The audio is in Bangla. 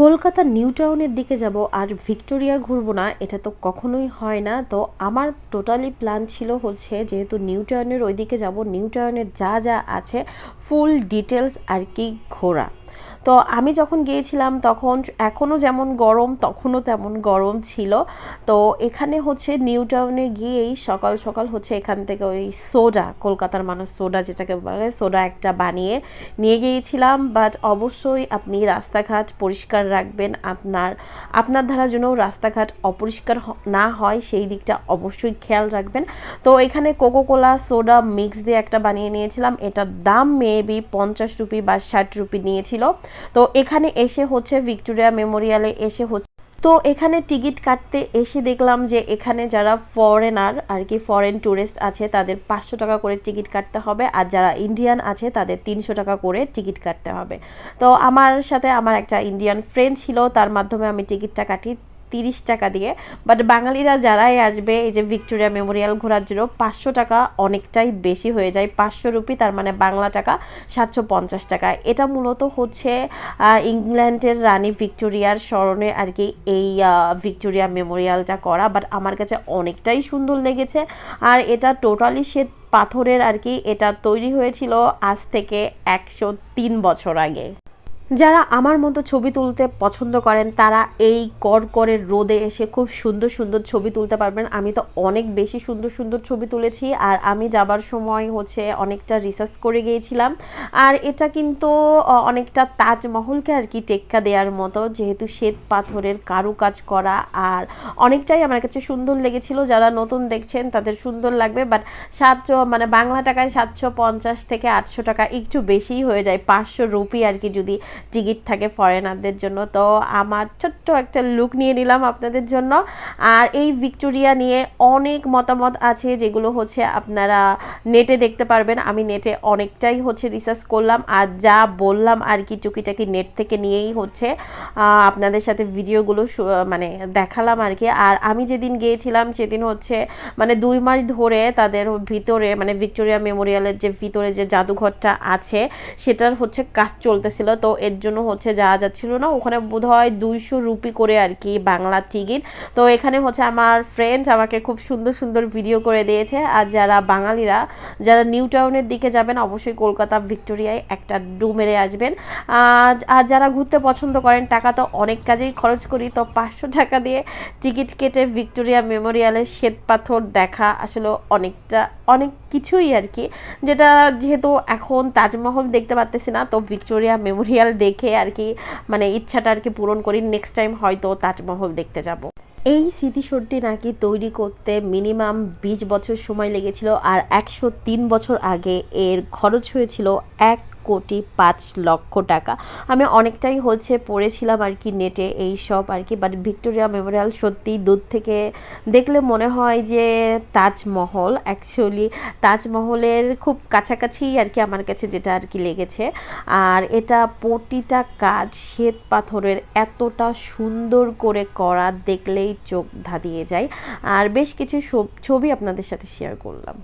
কলকাতা নিউ টাউনের দিকে যাব আর ভিক্টোরিয়া ঘুরবো না, এটা তো কখনোই হয় না। তো আমার টোটালি প্ল্যান ছিল হচ্ছে যেহেতু নিউ টাউনের ওই দিকে যাব, নিউ টাউনের যা যা আছে ফুল ডিটেলস আর কি ঘোরা। তো আমি যখন গিয়েছিলাম তখন এখনও যেমন গরম, তখনও তেমন গরম ছিল। তো এখানে হচ্ছে নিউ টাউনে গিয়েই সকাল সকাল হচ্ছে এখান থেকে ওই সোডা, কলকাতার মানুষ সোডা যেটাকে বলে, সোডা একটা বানিয়ে নিয়ে গিয়েছিলাম। বাট অবশ্যই আপনি রাস্তাঘাট পরিষ্কার রাখবেন। আপনার আপনার ধারা যেন রাস্তাঘাট অপরিষ্কার না হয় সেই দিকটা অবশ্যই খেয়াল রাখবেন। তো এখানে কোকো কোলা সোডা মিক্স দিয়ে একটা বানিয়ে নিয়েছিলাম। এটার দাম মেবি পঞ্চাশ রুপি বা ষাট রুপি নিয়েছিল। তো এখানে এসে হচ্ছে ভিক্টোরিয়া মেমোরিয়ালে এসে হচ্ছে তো এখানে টিকিট কাটতে এসে দেখলাম যে এখানে যারা ফরেনার আর কি ফরেন ট্যুরিস্ট আছে, তাদের পাঁচশো টাকা করে টিকিট কাটতে হবে আর যারা ইন্ডিয়ান আছে, তাদের তিনশো টাকা করে টিকিট কাটতে হবে। তো আমার সাথে আমার একটা ইন্ডিয়ান ফ্রেন্ড ছিল, তার মাধ্যমে আমি টিকিটটা কাটি। তিরিশ টাকা দিয়ে। বাট বাঙালিরা যারাই আসবে, এই যে ভিক্টোরিয়া মেমোরিয়াল ঘোরার জন্য পাঁচশো টাকা অনেকটাই বেশি হয়ে যায়। পাঁচশো রুপি তার মানে বাংলা টাকা সাতশো পঞ্চাশ টাকা। এটা মূলত হচ্ছে ইংল্যান্ডের রানী ভিক্টোরিয়ার স্মরণে আর কি এই ভিক্টোরিয়া মেমোরিয়ালটা করা। বাট আমার কাছে অনেকটাই সুন্দর লেগেছে। আর এটা টোটালি শ্বেত পাথরের আর কি, এটা তৈরি হয়েছিল আজ থেকে একশো তিন বছর আগে। যারা আমার মতো ছবি তুলতে পছন্দ করেন, তারা এই করকরের রোদে এসে খুব সুন্দর সুন্দর ছবি তুলতে পারবেন। আমি তো অনেক বেশি সুন্দর সুন্দর ছবি তুলেছি আর আমি যাবার সময় হচ্ছে অনেকটা রিসার্চ করে গিয়েছিলাম। আর এটা কিন্তু অনেকটা তাজমহলকে আর কি টেক্কা দেওয়ার মতো, যেহেতু শ্বেত পাথরের কারুকাজ করা আর অনেকটাই আমার কাছে সুন্দর লেগেছিল। যারা নতুন দেখছেন, তাদের সুন্দর লাগবে বাট সাতশো মানে বাংলা টাকায় সাতশো পঞ্চাশ থেকে আটশো টাকা একটু বেশিই হয়ে যায়। পাঁচশো রুপি আর কি যদি টিকিট থাকে ফরেনারদের জন্য। তো আমার ছোট্ট একটা লুক নিয়ে নিলাম আপনাদের জন্য। আর এই ভিক্টোরিয়া নিয়ে অনেক মতামত আছে, যেগুলো হচ্ছে আপনারা নেটে দেখতে পারবেন। আমি নেটে অনেকটাই হচ্ছে রিসার্চ করলাম আর যা বললাম আর কি টুকিটাকি নেট থেকে নিয়েই হচ্ছে আপনাদের সাথে ভিডিওগুলো মানে দেখালাম আর কি। আর আমি যেদিন গিয়েছিলাম সেদিন হচ্ছে মানে দুই মাস ধরে তাদের ভিতরে মানে ভিক্টোরিয়া মেমোরিয়ালের যে ভিতরে যে জাদুঘরটা আছে, সেটার হচ্ছে কাজ চলতেছিল। তো এর জন্য হচ্ছে যাওয়া যাচ্ছিল না। ওখানে বোধ হয় দুইশো রুপি করে আর কি বাংলা টিকিট। তো এখানে হচ্ছে আমার ফ্রেন্ড আমাকে খুব সুন্দর সুন্দর ভিডিও করে দিয়েছে। আর যারা বাঙালিরা, যারা নিউ টাউনের দিকে যাবেন, অবশ্যই কলকাতা ভিক্টোরিয়ায় একটা ডু মেরে আসবেন। আর যারা ঘুরতে পছন্দ করেন, টাকা তো অনেক কাজেই খরচ করি। তো পাঁচশো টাকা দিয়ে টিকিট কেটে ভিক্টোরিয়া মেমোরিয়ালের শ্বেত পাথর দেখা আসলে অনেকটা অনেক কিছুই আর কি। যেটা যেহেতু এখন তাজমহল দেখতে পারতেছি না, তো ভিক্টোরিয়া মেমোরিয়াল দেখে আর কি মানে ইচ্ছাটা আর কি পূরণ করি। নেক্সট টাইম হয়তো তাজমহল দেখতে যাব। এই স্মৃতিসৌধটি নাকি তৈরি করতে মিনিমাম বিশ বছর সময় লেগেছিল, আর একশো তিন বছর আগে এর খরচ হয়েছিল এক কোটি পাঁচ লক্ষ টাকা। আমি অনেকটাই হচ্ছে পড়েছিলাম আর কি নেটে এই সব আর কি বাট ভিক্টোরিয়া মেমোরিয়াল সত্যি দূর থেকে দেখলে মনে হয় যে তাজমহল। অ্যাকচুয়ালি তাজমহলের খুব কাছাকাছি আর কি আমার কাছে যেটা আর কি লেগেছে। আর এটা প্রতিটা কাজ শ্বেত পাথরের এতটা সুন্দর করে করা দেখলেই চোখ ধাঁধিয়ে যায়। আর বেশ কিছু ছবি আপনাদের সাথে শেয়ার করলাম।